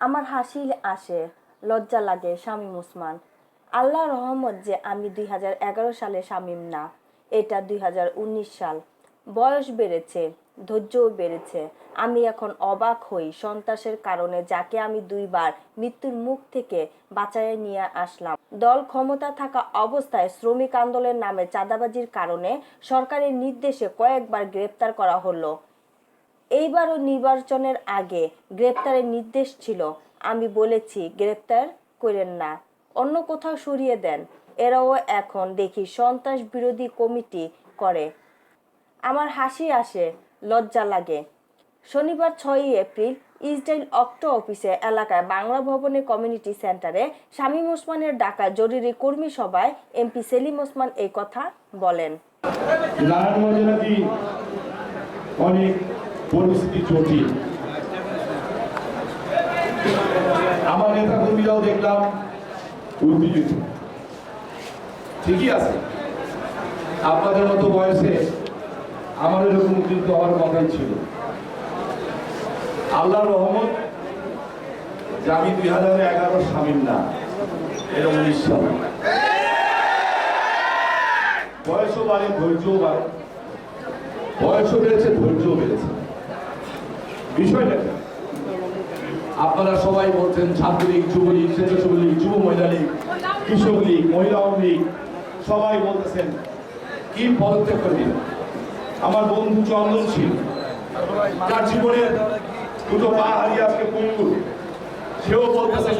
আমার হাসি আসে, লজ্জা লাগে শামীম ওসমান। আল্লাহ রহমত যে আমি দুই হাজার এগারো সালে শামীম না, এটা দুই হাজার উনিশ সাল। বয়স বেড়েছে, ধৈর্যও বেড়েছে। আমি এখন অবাক হই সন্ত্রাসের কারণে যাকে আমি দুইবার মৃত্যুর মুখ থেকে বাঁচাইয়ে নিয়ে আসলাম। দল ক্ষমতা থাকা অবস্থায় শ্রমিক আন্দোলনের নামে চাঁদাবাজির কারণে সরকারের নির্দেশে কয়েকবার গ্রেপ্তার করা হলো। এইবারও নির্বাচনের আগে গ্রেপ্তারের নির্দেশ ছিল। আমি বলেছি, গ্রেপ্তার করেন না। অন্য কোথাও সরিয়ে দেন। এরাও এখন দেখি সন্ত্রাস বিরোধী কমিটি করে। আমার হাসি আসে, লজ্জা লাগে। শনিবার ছয়ই এপ্রিল ইসরায়েল অক্টো অফিসে এলাকায় বাংলা ভবনে কমিউনিটি সেন্টারে শামীম ওসমানের ডাকা জরুরি কর্মী সভায় এমপি সেলিম ওসমান এই কথা বলেন। অনেক পরিস্থিতি জটিল আমার নেতা কর্মীরাও দেখলাম উদ্বিগ্ন ঠিকই আছে। আপনাদের মতো বয়সে আমার এরকম উদ্বিগ্ন হওয়ার কথাই ছিল। আল্লাহ রহমত যে আমি দুই হাজার এগারো স্বামীর না এটা উনিশ বয়সও বাড়ে, ধৈর্যও বাড়ে। বয়সও বেড়েছে, ধৈর্যও বেড়েছে। বিষয়টা আপনারা সবাই বলছেন ছাত্রলীগ, যুবলীগ স্বেচ্ছাসেবী যুব মহিলা লীগ, কৃষক লীগ, মহিলা লীগ, সবাই বলতেছেন, কি পদত্যাগ করবি আমার বন্ধু চন্দন ছিল। তার জীবনের দুটো পা হারিয়ে আজকে পঙ্গু সেও বলতেছে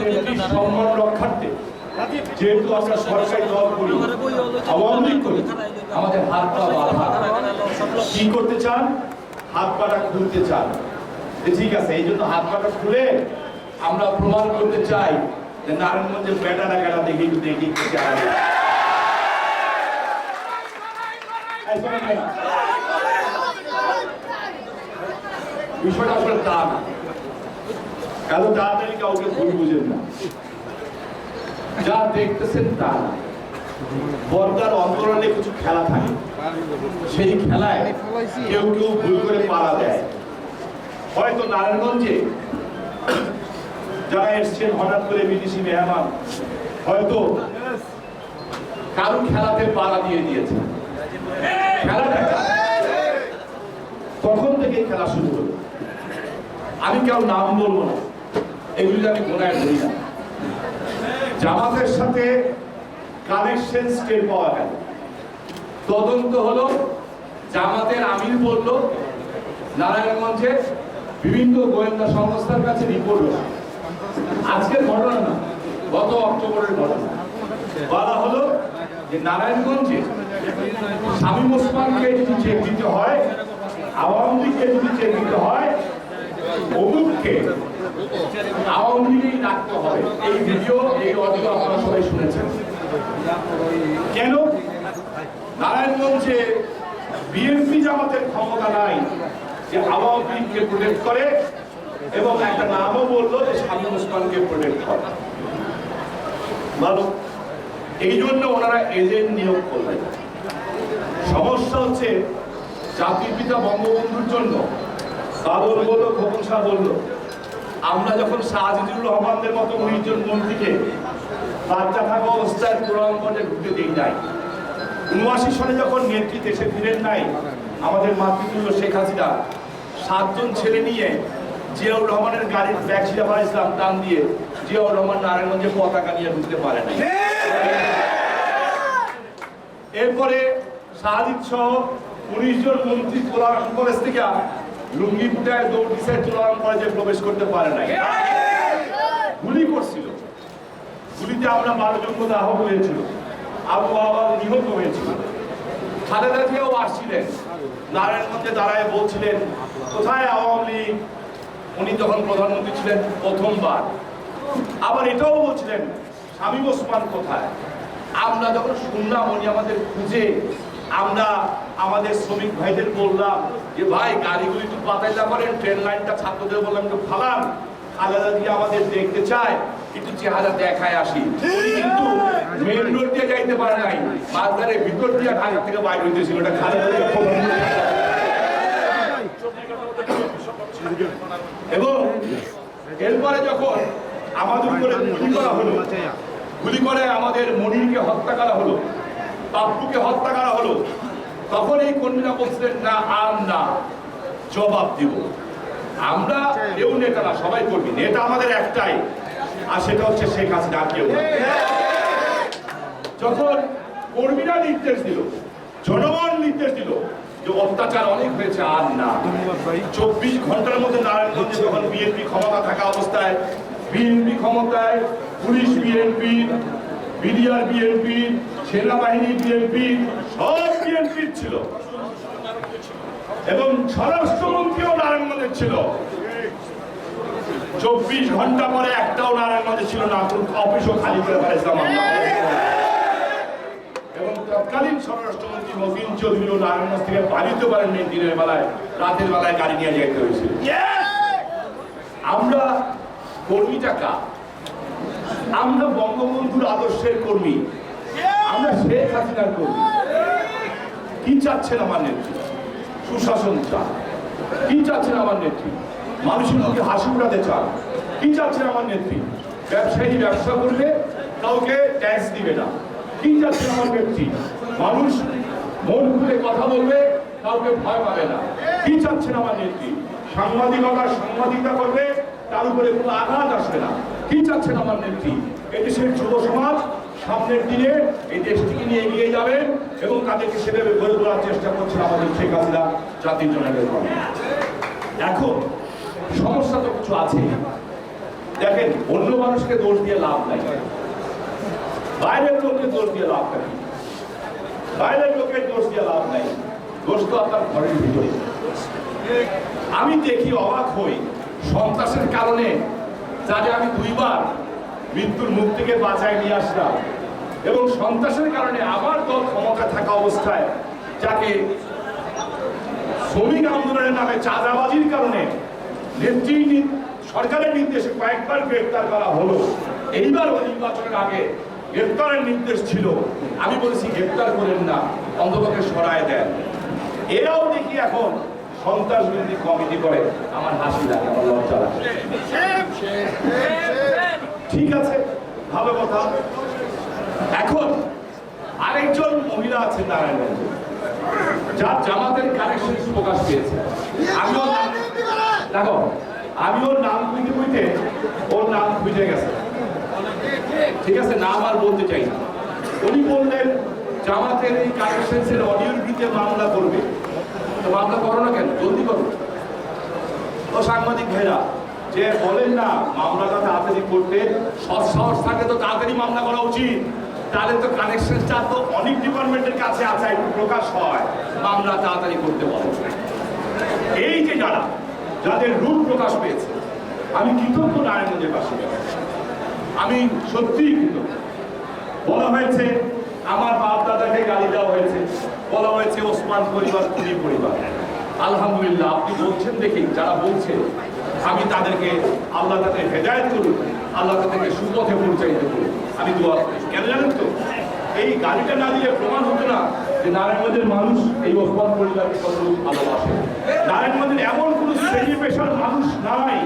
সম্মান রক্ষার্থে যেহেতু আমরা সরকারি দল করি, আওয়ামী লীগ করি, আমাদের হাত পা বাঁধা। কি করতে চান? হাত পাটা খুলতে চান। ঠিক আছে, এই জন্য হাত পাটা খুলে আমরা প্রমাণ করতে চাই যে নারায়ণগঞ্জের বেটারা গেলা দেখি দেখি। বিষয়টা আসলে তা না। এত তাড়াতাড়ি কাউকে ভুল বুঝেন না। যা দেখতেছেন তা না। পর্দার অন্তরালে কিছু খেলা থাকে। সেই খেলায় কেউ কেউ ভুল করে পাড়া দেয়। হয়তো নারায়ণগঞ্জে যারা এসছেন, হঠাৎ করে বিদেশি মেহমান, হয়তো কারও খেলাতে পাড়া দিয়ে দিয়েছে। তখন থেকে খেলা শুরু হলো? আমি কেউ নাম বলব না। এগুলি আমি গোনায় ধরি না। জামাতের সাথে কানেকশন টের পাওয়া গেল। তদন্ত হলো, জামাতের আমির বলল, নারায়ণগঞ্জে বিভিন্ন গোয়েন্দা সংস্থার কাছে রিপোর্ট আজকের ঘটনা না, গত অক্টোবরের ঘটনা। বলা হলো যে নারায়ণগঞ্জে স্বামী ওসমানকে যদি চেক দিতে হয়, আওয়ামী লীগকে যদি চেক দিতে হয়, অমুককে আওয়ামী লীগেই রাখতে হবে। এই ভিডিও, এই অডিও আপনারা সবাই শুনেছেন। কেন? নারায়ণগঞ্জে বিএনপি জামাতের ক্ষমতা নাই। যে আওয়ামী লীগকে প্রোটেক্ট করে এবং একটা নামও বলল যে শামীম ওসমানকে প্রোটেক্ট করে। ভালো এই জন্য ওনারা এজেন্ট নিয়োগ করলেন। সমস্যা হচ্ছে জাতির পিতা বঙ্গবন্ধুর জন্য বাদল বলল, খোকন শাহ বলল, আমরা যখন শাহজিদুর রহমানদের মতো উনিশ জন মন্ত্রীকে বাচ্চা থাকা অবস্থায় পুরাণগঞ্জে ঢুকতে দিই নাই, উনআশি সালে যখন নেত্রী দেশে ফিরেন নাই আমাদের মাতৃতুল্য শেখ হাসিনা সাতজন ছেলে নিয়ে জিয়াউর রহমানের গাড়ির ব্যাগ শিরাফা ইসলাম টান দিয়ে জিয়াউর রহমান নারায়ণগঞ্জে পতাকা নিয়ে ঢুকতে পারে না এরপরে শাহাদিদ সহ উনিশ জন মন্ত্রী তোলারাম কলেজ থেকে লুঙ্গি ফুটায় দৌড় দিছে তোলারাম কলেজে প্রবেশ করতে পারে নাই। গুলি করছিল। গুলিতে আমরা বারো জন মতো আহত হয়েছিল। আবু আবার নিহত হয়েছিল। খালেদা জিয়াও আসছিলেন। নারায়ণগঞ্জে দাঁড়ায় বলছিলেন কোথায় আওয়ামী লীগ? উনি তখন প্রধানমন্ত্রী ছিলেন প্রথমবার। আবার এটাও বলছিলেন শামীম ওসমান কোথায়? আমরা যখন শুনলাম, উনি আমাদের খুঁজে, আমরা আমাদের শ্রমিক ভাইদের বললাম যে, ভাই, গাড়িগুলি একটু পাতাইতে পারেন, ট্রেন লাইনটা ছাত্রদের বললাম একটু ফালান। আলাদা দিয়ে আমাদের দেখতে চায়, একটু চেহারা দেখায় আসি। কিন্তু মেন রোড দিয়ে যাইতে পারে নাই ভিতর দিয়ে ঢাকা থেকে বাইরে হইতেছিল ওটা খালেদা জিয়া খুব এবং এরপরে আমাদের উপরে গুলি করা হলো। গুলি করে আমাদের মনিরকে হত্যা করা হলো, পাপ্পুকে হত্যা করা হলো। তখন এই কর্মীরা বলছিলেন, না, আর না, জবাব দিব। আমরা কেউ নেতা না, সবাই কর্মী। নেতা আমাদের একটাই, আর সেটা হচ্ছে শেখ হাসিনা কেউ যখন কর্মীরা নির্দেশ দিল, জনগণ নির্দেশ দিল যে অত্যাচার অনেক হয়েছে আর না। চব্বিশ ঘণ্টার মধ্যে নারায়ণগঞ্জে যখন বিএনপি ক্ষমতা থাকা অবস্থায় বিএনপি ক্ষমতায় পুলিশ বিএনপি বিডিআর বিএনপি সেনাবাহিনী বিএনপি সব বিএনপির ছিল। এবং স্বরাষ্ট্রমন্ত্রীও নারায়ণগঞ্জের ছিল। চব্বিশ ঘণ্টা পরে একটাও নারায়ণগঞ্জে ছিল না অফিসও খালি করে ফেলেছিলাম আমরা তৎকালীন স্বরাষ্ট্রমন্ত্রী মতিন চৌধুরীও নারায়ণগঞ্জ থেকে বাড়িতে পারেন পারেননি দিনের বেলায়, রাতের বেলায় গাড়ি নিয়ে যেতে হয়েছিল। আমরা কর্মী টাকা আমরা বঙ্গবন্ধুর আদর্শের কর্মী। আমরা শেখ হাসিনার কর্মী। কি চাচ্ছেন আমার নেত্রী? সুশাসন চান। কি চাচ্ছেন আমার নেত্রী? মানুষের মুখে হাসি উড়াতে চান। কি চাচ্ছেন আমার নেত্রী? ব্যবসায়ী ব্যবসা করলে কাউকে ট্যাক্স দিবে না। কি চাচ্ছেন আমার নেত্রী? মানুষ মন খুলে কথা বলবে, কাউকে ভয় পাবে না। কি চাচ্ছেন আমার নেত্রী? সাংবাদিকতা সাংবাদিকতা করবে তার উপরে কোনো আঘাত আসবে না। কি চাচ্ছেন আমার নেত্রী? এদেশের যুব সমাজ সামনের দিনে এই দেশটিকে নিয়ে এগিয়ে যাবেন এবং তাদেরকে সেভাবে গড়ে তোলার চেষ্টা করছেন আমাদের শেখ হাসিনা জাতির জনকের এখন সমস্যা তো কিছু আছে। দেখেন, অন্য মানুষকে দোষ দিয়ে লাভ নাই। বাইরের লোককে দোষ দিয়ে লাভ নাই। বাইরের লোকের দোষ দিয়ে লাভ নাই। দোষ তো আপনার ঘরের ভিতরে। আমি দেখি অবাক হই। সন্ত্রাসের কারণে যাতে আমি দুইবার মৃত্যুর মুখ থেকে বাঁচায় নিয়ে আসলাম এবং সন্ত্রাসের কারণে আমার দল ক্ষমতা থাকা অবস্থায় যাকে শ্রমিক আন্দোলনের নামে চাঁদাবাজির কারণে নেত্রী সরকারের নির্দেশে কয়েকবার গ্রেপ্তার করা হলো। এইবার নির্বাচনের আগে গ্রেপ্তারের নির্দেশ ছিল। আমি বলেছি, গ্রেপ্তার করেন না অন্তপক্ষে সরায় দেন। এরাও দেখি এখন সন্ত্রাস বিরোধী কমিটি করে। আমার হাসি লাগে, আমার লজ্জা ঠিক আছে, ভালো কথা। এখন আরেকজন মহিলা আছে নারায়ণগঞ্জে, যার জামাতের কানেকশন প্রকাশ পেয়েছে। আমিও দেখো, আমিও নাম খুঁজতে খুঁজতে ওর নাম খুঁজে গেছে। ঠিক আছে, নাম আর বলতে চাই না। উনি বললেন, জামাতের এই অডিওর ভিত্তিতে মামলা করবে। তো মামলা করো না কেন? জলদি করো। ও সাংবাদিক ভাইরা, যে বলেন না, মামলাটা তাড়াতাড়ি করতে, সৎ সাহস থাকে তো তাড়াতাড়ি মামলা করা উচিত। তাহলে তো কানেকশনটা তো অনেক ডিপার্টমেন্টের কাছে আছে, একটু প্রকাশ হয়। মামলা তাড়াতাড়ি করতে বলে এই যে যারা, যাদের রূপ প্রকাশ পেয়েছে, আমি কৃতজ্ঞ নারায়ণগঞ্জের পাশে আমি কৃতজ্ঞ। বলা হয়েছে, আমার বাপ দাদাকে গালি দেওয়া হয়েছে। বলা হয়েছে, ওসমান পরিবার খুনি পরিবার। আলহামদুলিল্লাহ, আপনি বলছেন দেখি, যারা বলছে, আমি তাদেরকে আল্লাহ তাদের হেদায়ত করুন আল্লাহ তাদেরকে সুপথে পরিচালিত করুন আমি দোয়া করি। কেন জানেন তো? এই গাড়িটা না দিলে প্রমাণ হতো না যে নারায়ণগঞ্জের মানুষ এই ওসমান পরিবারকে কতটুকু ভালোবাসে। নারায়ণগঞ্জের এমন কোনো শ্রেণি পেশার মানুষ নাই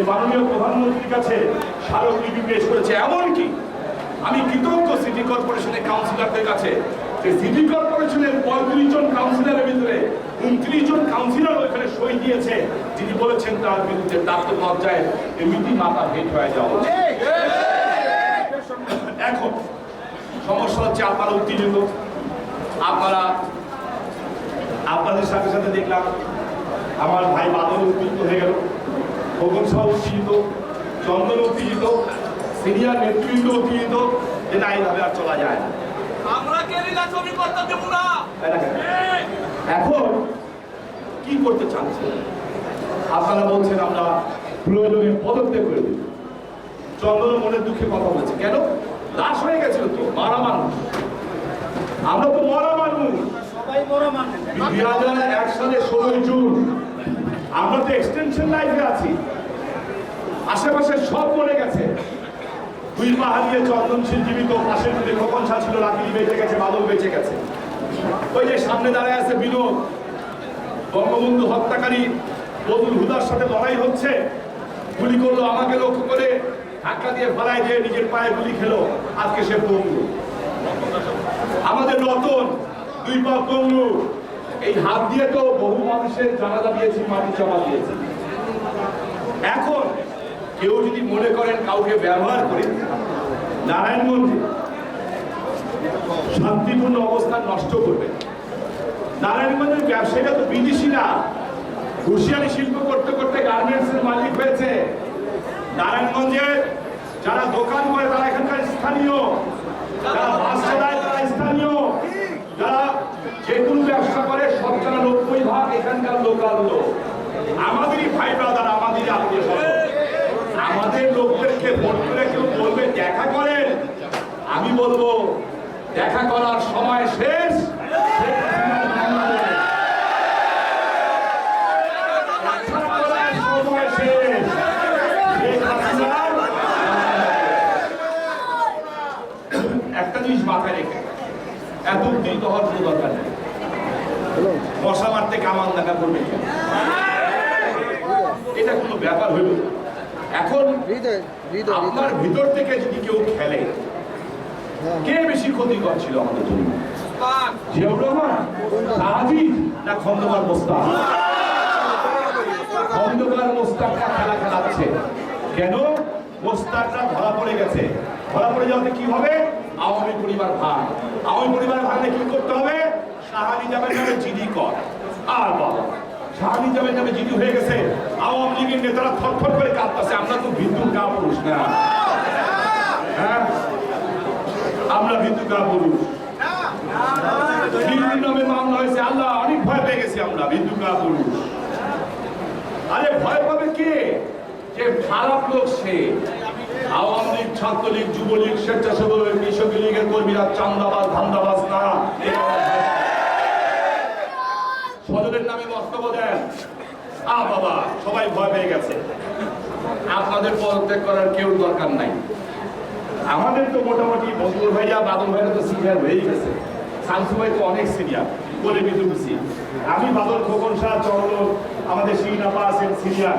যে মাননীয় প্রধানমন্ত্রীর কাছে স্মারকলিপি পেশ করেছে। এমনকি আমি কৃতজ্ঞ সিটি কর্পোরেশনের কাউন্সিলরদের কাছে যে সিটি কর্পোরেশনের পঁয়ত্রিশ জন কাউন্সিলরের ভিতরে উনত্রিশ জন কাউন্সিলর ওইখানে সই দিয়েছে। যিনি বলেছেন তার বিরুদ্ধে তার লজ্জায় এমনিতেই মাথা হেট হয়ে যাওয়া এখন সমস্যা হচ্ছে আপনারা উত্তেজিত। আপনারা আপনাদের সাথে সাথে দেখলাম আমার ভাই বাদল উত্তেজিত হয়ে গেল। খোকন সাহ উত্তেজিত চন্দন উত্তেজিত সিনিয়র নেতৃবৃন্দ উত্তেজিত যে না এইভাবে আর চলা যায় না। দেবো? এখন কি করতে চাচ্ছেন? আপনারা বলছেন আমরা প্রয়োজনে পদত্যাগ করে দিই। চন্দন মনের দুঃখে কথা বলেছে। কেন? লাশ হয়ে গেছিল তো মারা মানুষ। আমরা তো মরা মানুষ। সবাই মরা মানুষ। দুই হাজার এক সালে ষোলোই জুন আমরা তো এক্সটেনশন লাইফে আছি। আশেপাশে সব মরে গেছে। দুই পাহাড়িয়ে চন্দনশীল জীবিত পাশের দিকে খোকন শাহ ছিল রাখি বেঁচে গেছে, বাদল বেঁচে গেছে। ওই যে সামনে দাঁড়ায় আছে বিনোদ। বঙ্গবন্ধু হত্যাকারী বদুল হুদার সাথে লড়াই হচ্ছে। গুলি করল আমাকে লক্ষ্য করে। ধাক্কা দিয়ে ফলাই দিয়ে নিজের পায়ে গুলি খেলো। আজকে সে পঙ্গু। আমাদের রতন, দুই পা পঙ্গু। এই হাত দিয়ে তো বহু মানুষের জানাজা দিয়েছি মাটি চাপা দিয়েছি। এখন কেউ যদি মনে করেন কাউকে ব্যবহার করে নারায়ণগঞ্জে শান্তিপূর্ণ অবস্থান নষ্ট করবে। নারায়ণগঞ্জের ব্যবসায়ীরা তো বিদেশি না হুঁশিয়ারি শিল্প করতে করতে গার্মেন্টস এর মালিক হয়েছে। নারায়ণগঞ্জে যারা দোকান করে তারা এখানকার স্থানীয়। যারা বাস চালায় তারা স্থানীয়। যারা যে কোনো ব্যবসা করে শতকরা নব্বই ভাগ এখানকার লোকাল লোক, আমাদেরই ভাই ব্রাদার আমাদেরই আত্মীয় আমাদের লোকদেরকে ভোট করে কেউ বলবে, দেখা করেন। আমি বলব, দেখা করার সময় শেষ শেখ হাসিনার বাংলাদেশ। দেখা করার সময় শেষ। শেখ হাসিনার বাংলাদেশ। একটা জিনিস মাথায় রেখে এত উদ্দীত হওয়ার কোনো দরকার নেই। মশা মারতে কামান দেখা করবে এটা কোনো ব্যাপার হইল এখন আপনার ভিতর থেকে যদি কেউ খেলে কে বেশি ক্ষতিকর ছিল আমাদের জন্য? জিয়াউর রহমান আজিজ না খন্দকার মোস্তাক? খন্দকার মোস্তাকরা খেলা খেলাচ্ছে। কেন? মোস্তাকরা ধরা পড়ে গেছে। ধরা পড়ে যাওয়াতে কি হবে? আওয়ামী পরিবার ভাগ। আওয়ামী পরিবার ভাগলে কি করতে হবে? শাহানি যাবেন নামে জিডি কর। আর বাবা যাবেন নামে জিডি হয়ে গেছে। আওয়ামী লীগের নেতারা থরথর করে কাঁদতেছে, আমরা তো বিদ্যুৎ গা পুরুষ না। হ্যাঁ? আমরা বিদ্যুৎ গা পুরুষ। নামে মামলা হয়েছে, আল্লাহ, অনেক ভয় পেয়ে গেছি আমরা বিদ্যুৎ গা পুরুষ। আরে ভয় পাবে কে? যে খারাপ লোক সে। আওয়ামী লীগ, ছাত্রলীগ, যুবলীগ, স্বেচ্ছাসেবক কৃষক লীগের কর্মীরা চান্দাবাজ, ধান্দাবাজ না। নামে বক্তব্য দেন। আ বাবা, সবাই ভয় পেয়ে গেছে। আপনাদের পদত্যাগ করার কেউ দরকার নাই। আমাদের তো মোটামুটি বন্ধুর ভাইয়া, বাদল ভাইরা তো সিনিয়র হয়েই গেছে। শামসু ভাই তো অনেক সিনিয়র বলে বিদুছি আমি বাদল খোকন শাহ চন্দ্র আমাদের আছেন সিনিয়র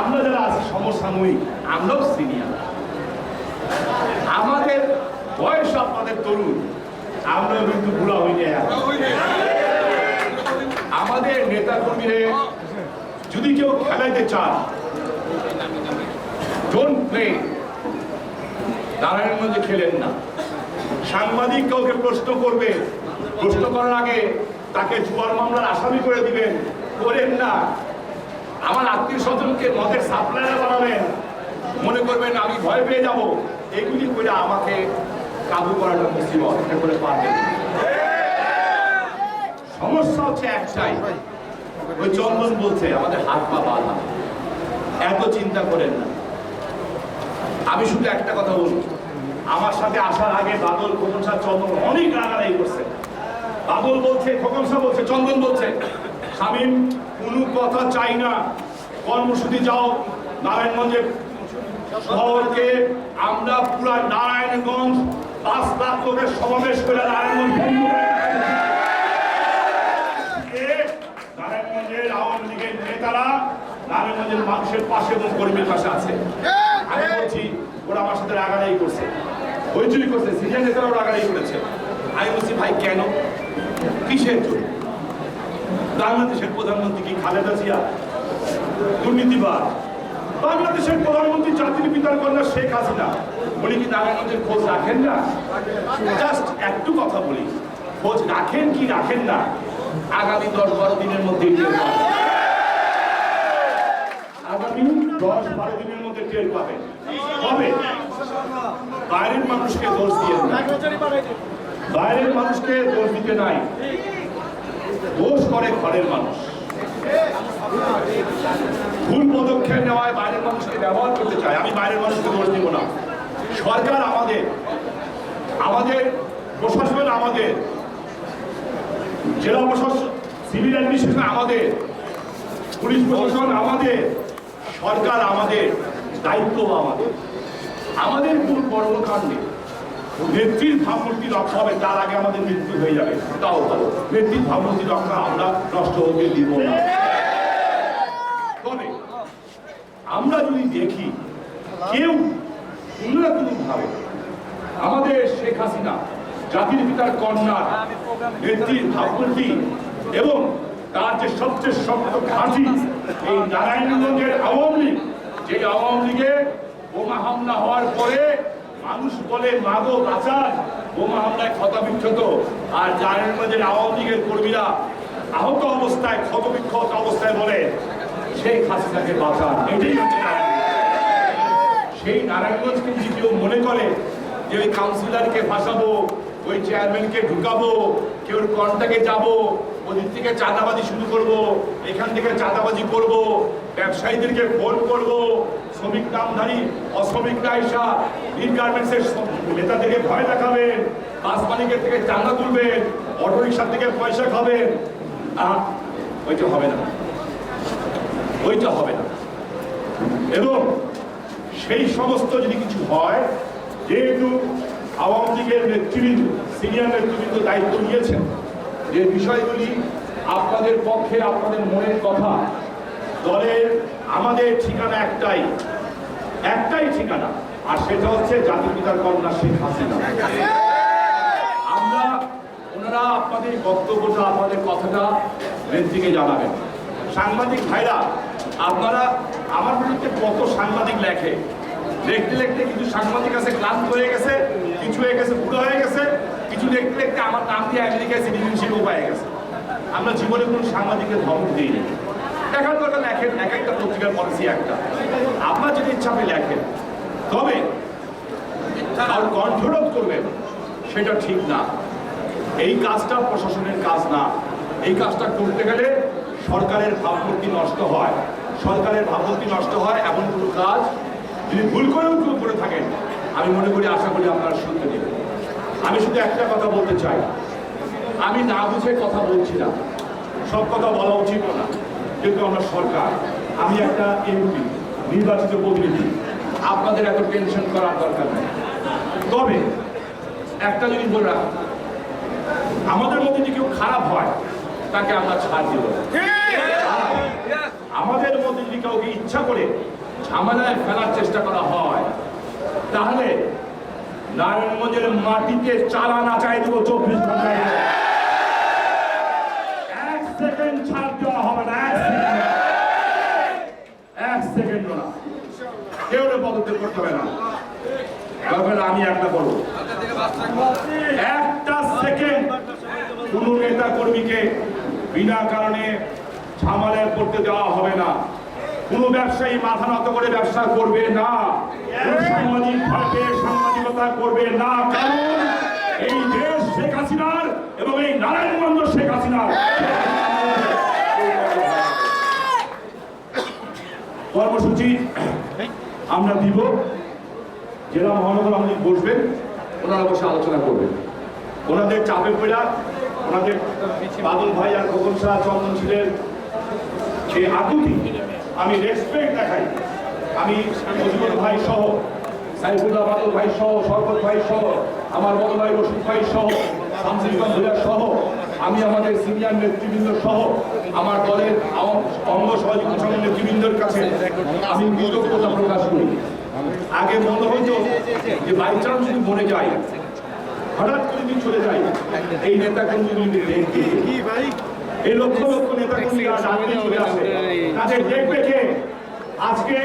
আমরা যারা আছি সমসাময়িক, আমরাও সিনিয়র আমাদের বয়স আপনাদের তরুণ, আমরা কিন্তু বুড়া হয়ে যায় আমাদের নেতা কর্মীরে যদি কেউ খেলাইতে চান ডোন্ট প্লে নারায়ণগঞ্জে খেলেন না। সাংবাদিক কাউকে প্রশ্ন করবে, প্রশ্ন করার আগে তাকে জুয়ার মামলার আসামি করে দিবেন। করেন না। আমার আত্মীয় স্বজনকে মদের সাপ্লায়ার বানাবেন। মনে করবেন আমি ভয় পেয়ে যাব। এগুলি করে আমাকে কাবু করাটা মুসিবত এটা করে পারবেন না। সমস্যা হচ্ছে একটাই, ওই চন্দন বলছে, আমাদের হাত পা বাঁধা। এত চিন্তা করেন না। আমি শুধু একটা কথা বলব আমার সাথে আসার আগে বাদল, খোকন সাহ চন্দন অনেক রাগারাগি করছে। বাদল বলছে, খোকন সাহ বলছে, চন্দন বলছে শামীম কোনো কথা চাই না, কর্মসূচি যাও, নারায়ণগঞ্জে শহরকে আমরা পুরা নারায়ণগঞ্জ পাঁচ লাখ লোকের সমাবেশ করে নারায়ণগঞ্জ নারায়ণগঞ্জের আওয়ামী লীগের নেতারা নারায়ণগঞ্জের মানুষের পাশে এবং কর্মীর পাশে আছে। ভাই, কেন? বাংলাদেশের প্রধানমন্ত্রী কি খালেদা জিয়া দুর্নীতিবাদ বাংলাদেশের প্রধানমন্ত্রী জাতির পিতার কন্যা শেখ হাসিনা, উনি কি নারায়ণগঞ্জের খোঁজ রাখেন না? জাস্ট একটু কথা বলি। খোঁজ রাখেন কি রাখেন না? আগামী দশ বারো দিনের মধ্যে আগামী দশ বারো দিনের মধ্যে টের পাবেন। কবে বাইরের মানুষকে দোষ দিয়ে বাইরের মানুষকে দোষ দিতে নাই। দোষ করে ঘরের মানুষ। ভুল পদক্ষেপ নেওয়ায় বাইরের মানুষকে ব্যবহার করতে চায়। আমি বাইরের মানুষকে দোষ দিব না। সরকার আমাদের আমাদের প্রশাসন আমাদের, জেলা প্রশাসন, সিভিল অ্যাডমিনিস্ট্রেশন আমাদের, পুলিশ প্রশাসন আমাদের, সরকার আমাদের, দায়িত্ব আমাদের। আমাদের কোন কর্মকাণ্ডে নেত্রীর ভাবমূর্তি রক্ষা হবে, তার আগে আমাদের মৃত্যু হয়ে যাবে। তাও ভালো। নেত্রীর ভাবমূর্তি রক্ষা আমরা নষ্ট হতে দিব না তবে আমরা যদি দেখি। কেউ কোনো আমাদের শেখ হাসিনা, জাতির পিতার কন্যা নেত্রীর ভাবমূর্তি এবং তার যে সবচেয়ে শক্ত ঘাঁটি এই নারায়ণগঞ্জের আওয়ামী লীগ যে আওয়ামী লীগে বোমা হামলা হওয়ার পরে মানুষ বলে, মাগো বাঁচান। বোমা হামলায় ক্ষতবিক্ষত। আর নারায়ণগঞ্জের আওয়ামী লীগের কর্মীরা আহত অবস্থায়, ক্ষতবিক্ষত অবস্থায় বলে সেই হাসিনাকে বাঁচান। এটাই হচ্ছে। সেই নারায়ণগঞ্জকে যদি কেউ মনে করে যে ওই কাউন্সিলরকে ফাঁসাবো, ওই চেয়ারম্যানকে ঢুকাবো কেউ কন্টাকে যাব, ওদিক থেকে চাঁদাবাজি শুরু করব, এখান থেকে চাঁদাবাজি করব, ব্যবসায়ীদেরকে ফোন করব, শ্রমিক নামধারী, অশ্রমিক নাইসা নীল গার্মেন্টসের নেতাদেরকে ভয় দেখাবেন, বাস মালিকের থেকে চাঁদা তুলবেন, অটো রিক্সার থেকে পয়সা খাবেন। ওইটা হবে না। ওইটা হবে না। এবং সেই সমস্ত যদি কিছু হয়, যেহেতু আওয়ামী লীগের নেতৃবৃন্দ, সিনিয়র নেতৃবৃন্দ দায়িত্ব নিয়েছেন, যে বিষয়গুলি আপনাদের পক্ষে, আপনাদের মনের কথা, দলের আমাদের ঠিকানা একটাই একটাই ঠিকানা, আর সেটা হচ্ছে জাতির পিতার কন্যা শেখ হাসিনা। আমরা ওনারা আপনাদের বক্তব্যটা, আপনাদের কথাটা নেত্রীকে জানাবেন। সাংবাদিক ভাইরা, আপনারা কত সাংবাদিক লেখে। লিখতে লিখতে কিছু সাংবাদিক আছে, ক্লান্ত হয়ে গেছে, কিছু হয়ে গেছে, বুড়ো হয়ে গেছে, কিছু লিখতে লিখতে আমার নাম দিয়ে আমেরিকায় সিটিজেনশিপও পেয়ে গেছে। আমরা জীবনে কোনো সাংবাদিকের ধমক দিইনি দেখার দরকার লেখেন, এক একটা পত্রিকার পলিসি একটা। আপনার যদি ইচ্ছা আপনি লেখেন। তবে আর কণ্ঠরোধ করবেন, সেটা ঠিক না। এই কাজটা প্রশাসনের কাজ না। এই কাজটা করতে গেলে সরকারের ভাবমূর্তি নষ্ট হয়। সরকারের ভাবমূর্তি নষ্ট হয় এমন কোনো কাজ যদি ভুল করেও কেউ করে থাকেন, আমি মনে করি, আশা করি আপনারা শুনতে দেবেন। আমি শুধু একটা কথা বলতে চাই। আমি না বুঝে কথা বলছি না। সব কথা বলা উচিত না। কিন্তু আমরা সরকার, আমি একটা এমপি নির্বাচিত প্রতিনিধি। আপনাদের এত টেনশন করার দরকার নেই। তবে একটা জিনিস বলে রাখি। আমাদের মধ্যে যদি কেউ খারাপ হয়, তাকে আমরা ছাড় দিব। আমাদের মধ্যে যদি কাউকে ইচ্ছা করে ঝামেলায় ফেলার চেষ্টা করা হয়, তাহলে নারায়ণগঞ্জের মাটিতে চারা নাচাই দেবো চব্বিশ ঘন্টায়। এক সেকেন্ড ছাড় হবে না, এক সেকেন্ড। না। কেউ করতে হবে না। আমি একটা বলব একটা সেকেন্ড কোন নেতা কর্মীকে বিনা কারণে ঝামেলায় করতে দেওয়া হবে না। কোন ব্যবসায়ী মাথা নত করে ব্যবসা করবে না। সাংবাদিক সাংবাদিকতা করবে না। কারণ এই দেশ শেখ হাসিনার এবং এই নারায়ণগঞ্জ শেখ হাসিনার। কর্মসূচি আমরা দিব। জেলা মহানগর লীগ বসবেন, ওনারা বসে আলোচনা করবেন। ওনাদের চাপে পড়া, ওনাদের বাদল ভাই আর খোকন শাহ চন্দন ছিলেন যে আকুতি আমি রেসপেক্ট দেখাই। আমি মজিবুর ভাই সহ, সাইফুল্লাহ বাদল ভাই সহ শরবত ভাই সহ, আমার বড় ভাই রশিদ ভাই সহ, শামসুল ইসলাম ভূঁইয়া সহ, আমি আমাদের সিনিয়র নেতৃবৃন্দ সহ, আমার দলের অঙ্গ সহযোগী সংঘের নেতৃবৃন্দের কাছে আমি কৃতজ্ঞতা প্রকাশ করি। আগে মনে হতো যে বাই চান্স যদি মরে যায় হঠাৎ করে যদি চলে যায় এই নেতা দেখবে এই লক্ষ লক্ষ নেতা কর্মীরা রাজনীতি চলে আসে। তাদের দেখবে কে আজকে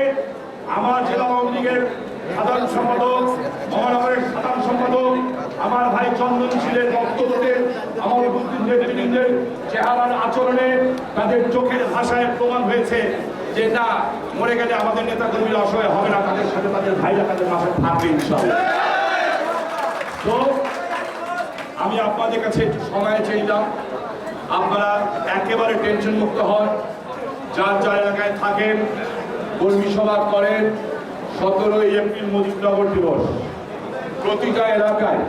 আমার জেলা আওয়ামী লীগের সাধারণ সম্পাদক মহানগরের সাধারণ সম্পাদক আমার ভাই চন্দন ছিলেন বক্তব্যতে আমার নেতৃবৃন্দের চেহারার আচরণে তাদের চোখের ভাষায় প্রমাণ হয়েছে যে না মরে গেলে আমাদের নেতা কর্মীরা অসহায় হবে না তাদের সাথে তাদের ভাইরা তাদের মাথায় থাকবে ইনশাআল্লাহ। তো আমি আপনাদের কাছে একটু সময় চাইলাম। আপনারা একেবারে টেনশন মুক্ত হন। যার যার এলাকায় থাকেন, কর্মী সভা করেন, সতেরোই এপ্রিল মুজিবনগর দিবস। প্রতিটা এলাকায়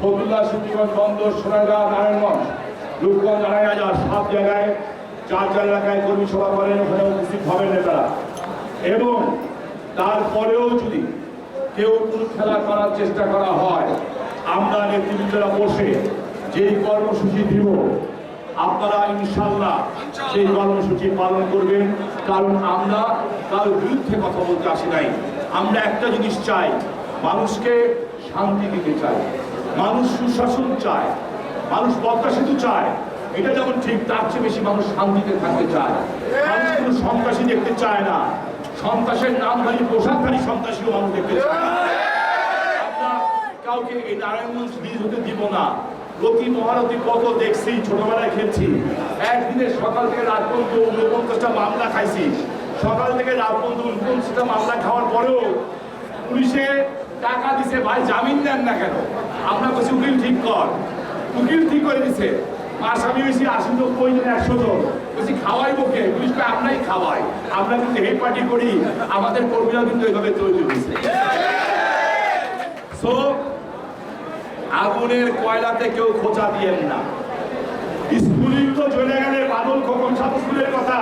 ফতুল্লা সিদ্ধিগঞ্জ বন্দর, সোনারগাঁ, নারায়ণগঞ্জ, রূপগঞ্জ আড়াই হাজার সাত জায়গায় চার চার এলাকায় কর্মী সভা করেন, ওখানে উপস্থিত হবেন নেতারা। এবং তারপরেও যদি কেউ কোনো খেলা করার চেষ্টা করা হয়, আমরা নেতৃবৃন্দরা বসে যেই কর্মসূচি দিব আপনারা ইনশাল্লাহ সেই কর্মসূচি পালন করবেন। কারণ আমরা কারোর বিরুদ্ধে কথা বলতে আসি নাই। আমরা একটা জিনিস চাই, মানুষকে শান্তি দিতে চাই। মানুষ সুশাসন চায়, মানুষ সেতু চায়। এটা যেমন ঠিক, তার চেয়ে বেশি মানুষ শান্তিতে থাকতে চায়। মানুষ কোনো সন্ত্রাসী দেখতে চায় না। সন্ত্রাসের নামধারী পোশাকধারী সন্ত্রাসীও মানুষ দেখতে চায় কাউকে এই নারায়ণগঞ্জ ব্রিজ হতে দিব না। প্রতি মহারতী কত দেখছি, ছোটবেলায় খেলছি। একদিনে সকাল থেকে রাত পর্যন্ত উনপঞ্চাশটা মামলা খাইছি। সকাল থেকে রাত পর্যন্ত উনপঞ্চাশটা মামলা খাওয়ার পরেও পুলিশে টাকা দিছে, ভাই, জামিন দেন না কেন? আমরা বলছি, উকিল ঠিক কর। উকিল ঠিক করে দিছে। আসামি হয়েছি আশি নব্বই জন একশো জন। বলছি খাওয়াই কে? পুলিশকে আমরাই খাওয়াই। আমরা কিন্তু হেড পার্টি করি। আমাদের কর্মীরা কিন্তু এভাবে তৈরি হয়েছে। সো আগুনের কয়লাতে কেউ খোঁচা দিয়েন না। স্কুলিং তো চলে গেলে বাদল খোকন সাত স্কুলের কথা।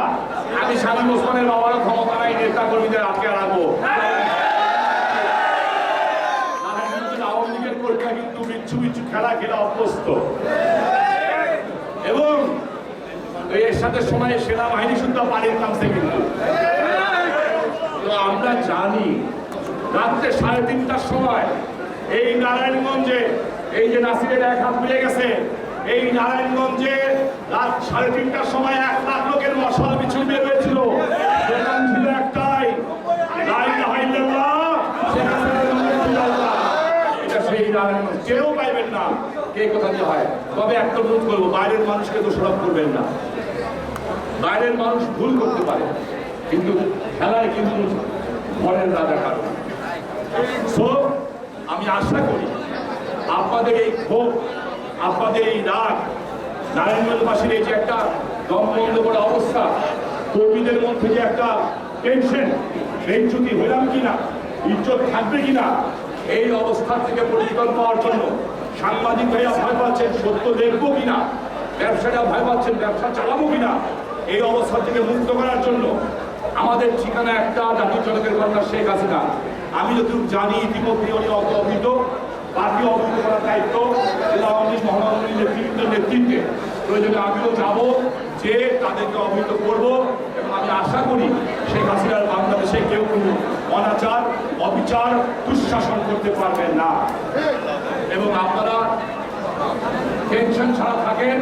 আমি স্বামী ওসমানের বাবারও ক্ষমতা নাই নেতা কর্মীদের আটকে রাখব। নারায়ণগঞ্জের আওয়ামী লীগের কর্মীরা কিন্তু বিচ্ছু বিচ্ছু খেলা খেলা অভ্যস্ত। এবং এর সাথে সময় সেনাবাহিনী শুদ্ধ পানির নামছে কিন্তু। তো আমরা জানি রাত্রে সাড়ে তিনটার সময় এই নারায়ণগঞ্জে এই যে নাসিরের এক হাত মিলে গেছে, এই নারায়ণগঞ্জে রাত সাড়ে তিনটার সময় এক লাখ লোকের মশাল মিছিল বের হয়েছিল। পাইবেন না। কোথা হয়? তবে একটা করব, বাইরের মানুষকে করবেন না। বাইরের মানুষ ভুল করতে পারে, কিন্তু কিন্তু সো আমি আশা করি আপনাদের এই ক্ষোভ, আপনাদের এই রাগ, নারায়ণগঞ্জবাসীর এই যে একটা দম করা অবস্থা, কর্মীদের মধ্যে যে একটা টেনশন বেঞ্চুতি হইলাম কিনা, ইজ্জত থাকবে কিনা, এই অবস্থা থেকে পরিত্রাণ পাওয়ার জন্য সাংবাদিক ভাইয়া ভয় পাচ্ছেন, সত্য দেখব কিনা ব্যবসাটা ভয় পাচ্ছেন, ব্যবসা চালাবো কিনা, এই অবস্থা থেকে মুক্ত করার জন্য আমাদের ঠিকানা একটা জাতীয় জনকের কন্যা শেখ হাসিনা। আমি যতটুকু জানি ইতিমধ্যে উনি অত অবহিত বাকি অবহিত করার দায়িত্ব জেলা আওয়ামী মহানগরীর নেতৃত্বের নেতৃত্বে। প্রয়োজনে আমিও যাব, যে তাদেরকে অবহিত করব এবং আমি আশা করি শেখ হাসিনার বাংলাদেশে কেউ কোনো অনাচার, অবিচার, দুঃশাসন করতে পারবেন না। এবং আপনারা টেনশন ছাড়া থাকেন,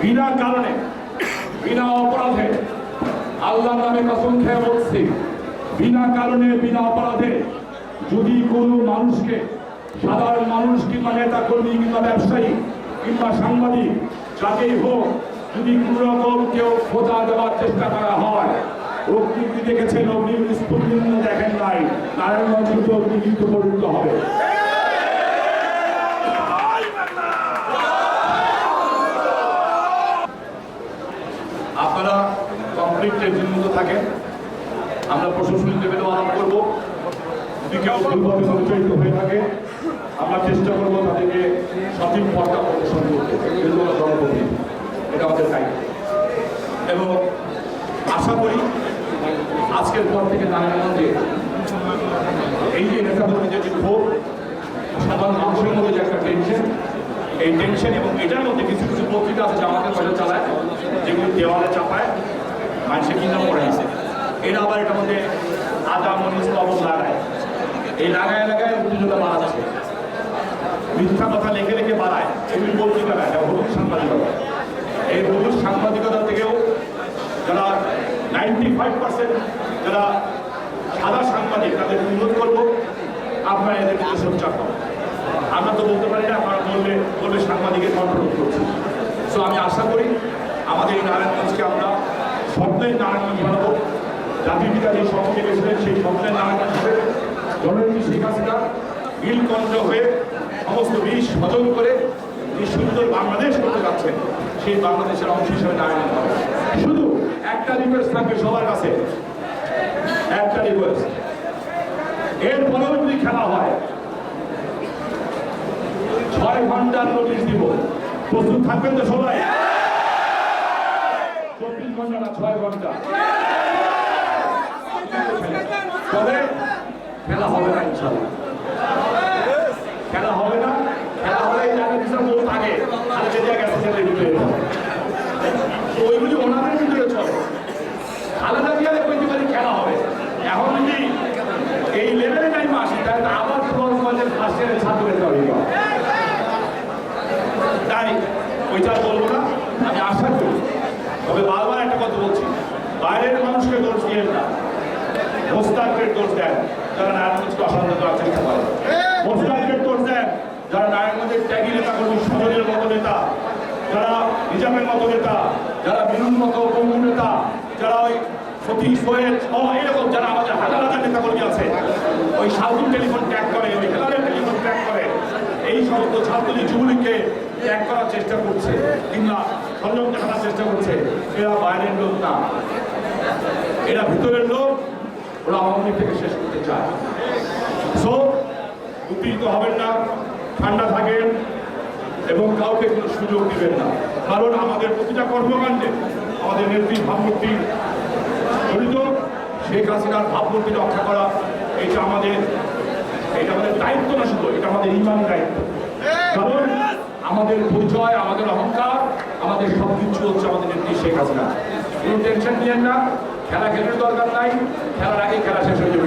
বিনা কারণে, বিনা অপরাধে আল্লাহ নামে কসম খেয়ে বলছি, বিনা কারণে, বিনা অপরাধে যদি কোনো মানুষকে সাধারণ মানুষ কিংবা নেতা কর্মী কিংবা ব্যবসায়ী কিংবা সাংবাদিক, যাকেই হোক, যদি কোনো রকম কেউ খোঁজা দেওয়ার চেষ্টা করা হয় অগ্নিগুলি দেখেছেন? অগ্নিগুলি স্ফুলিঙ্গ দেখেন নাই। নারায়ণগঞ্জ কিন্তু অগ্নিগিরিতে পরিণত হবে। আপনারা কমপ্লিট টেনশন মতো থাকেন। আমরা প্রশাসনিক লেভেলেও আলাপ করব। কেউ ভুলভাবে পরিচালিত হয়ে থাকে আমরা চেষ্টা করব তাদেরকে সঠিক পথটা প্রদর্শন করতে। জনপ্রতিনিধি এটা আমাদের দায়িত্ব। এবং আশা করি আজকের পর থেকে নারায়ণগঞ্জে এই যে নেতাকর্মীদের যে ক্ষোভ, সাধারণ মানুষের মধ্যে যে একটা টেনশন এই টেনশন এবং এটার মধ্যে কিছু কিছু পত্রিকা আছে জামাতে পয়সা চালায়, যেগুলো দেওয়ালে চাপায় মানুষের কিনা আছে এরা আবার এটার মধ্যে আদা, মরিচ, লবণ লাগায়। এই লাগায় লাগায় উত্তেজনা বাড়াচ্ছে। মিথ্যা কথা লেখে লেখে বাড়ায়। এগুলি পত্রিকা না এটা হলুদ সাংবাদিকতা। এই হলুদ সাংবাদিকতা থেকেও যারা নাইনটি ফাইভ পার্সেন্ট যারা সাদা সাংবাদিক, তাদের অনুরোধ করব, আপনারা এদেরকে সোচ্চার করুন আমরা তো বলতে পারি না আপনারা বললে বললে সাংবাদিকের কন্ট্রোল করছি। সো আমি আশা করি আমাদের এই নারায়ণগঞ্জকে আমরা স্বপ্নের নারায়ণগঞ্জ বানাবো। জাতির পিতা যে স্বপ্নে গেছিলেন, সেই স্বপ্নের নারায়ণগঞ্জ হবে জননেত্রী শেখ হাসিনা নীলকণ্ঠ হয়ে সমস্ত বিষ হজম করে যে সুন্দর বাংলাদেশ করতে যাচ্ছেন সেই বাংলাদেশের অংশ হিসেবে নারায়ণ হবে। শুধু একটা রিকোয়েস্ট থাকবে সবার কাছে। একটা রিকোয়েস্ট এরপরেও যদি খেলা হয়, ছয় ঘণ্টার নোটিশ দিব। প্রস্তুত থাকবেন তো সবাই? চব্বিশ ঘণ্টা না, ছয় ঘণ্টা? তবে খেলা হবে না ইনশাল্লাহ ওইটা বলব না, আমি আশা করি। তবে বারবার একটা কথা বলছি, বাইরের মানুষকে দোষ দিয়েন না। মোস্তাকের দোষ দেন, যারা নারায়ণগঞ্জকে অশান্ত করার চেষ্টা করে। মোস্তাকের দোষ দেন, যারা নারায়ণগঞ্জের ত্যাগী নেতা কর্মী, সজলের মতো নেতা, যারা নিজামের মতো নেতা, যারা বিরুর মতো বঙ্গু নেতা, যারা ওই সতীশ গোয়েল এরকম যারা আমাদের হাজার হাজার নেতা কর্মী আছে, ওই সাউথ টেলিফোন ট্যাগ করে, ওই হেলারের টেলিফোন ট্যাগ করে। এই সমস্ত ছাত্রলী যুবলীগকে ত্যাগ করার চেষ্টা করছে কিংবা সংযম দেখানোর চেষ্টা করছে, এরা বাইরের লোক না। এরা ভিতরের লোক, ওরা আওয়ামী লীগ থেকে শেষ করতে চায়। সো উত্তেজিত হবেন না, ঠান্ডা থাকেন এবং কাউকে কোনো সুযোগ দিবেন না। কারণ আমাদের প্রতিটা কর্মকাণ্ডে আমাদের নেত্রী ভাবমূর্তি জড়িত, শেখ হাসিনার ভাবমূর্তি রক্ষা করা, এটা আমাদের এটা আমাদের দায়িত্ব না শুধু, এটা আমাদের ইমান দায়িত্ব। কারণ আমাদের পরিচয়, আমাদের অহংকার, আমাদের সব কিছু হচ্ছে আমাদের নেত্রী শেখ হাসিনা। কোনো টেনশন নিয়েন না, খেলা খেলার দরকার নাই, খেলার আগে খেলা শেষ হয়ে যাবে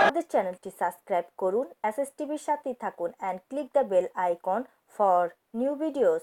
আমাদের চ্যানেলটি সাবস্ক্রাইব করুন এস এস টিভির সাথেই থাকুন and click the bell icon for new videos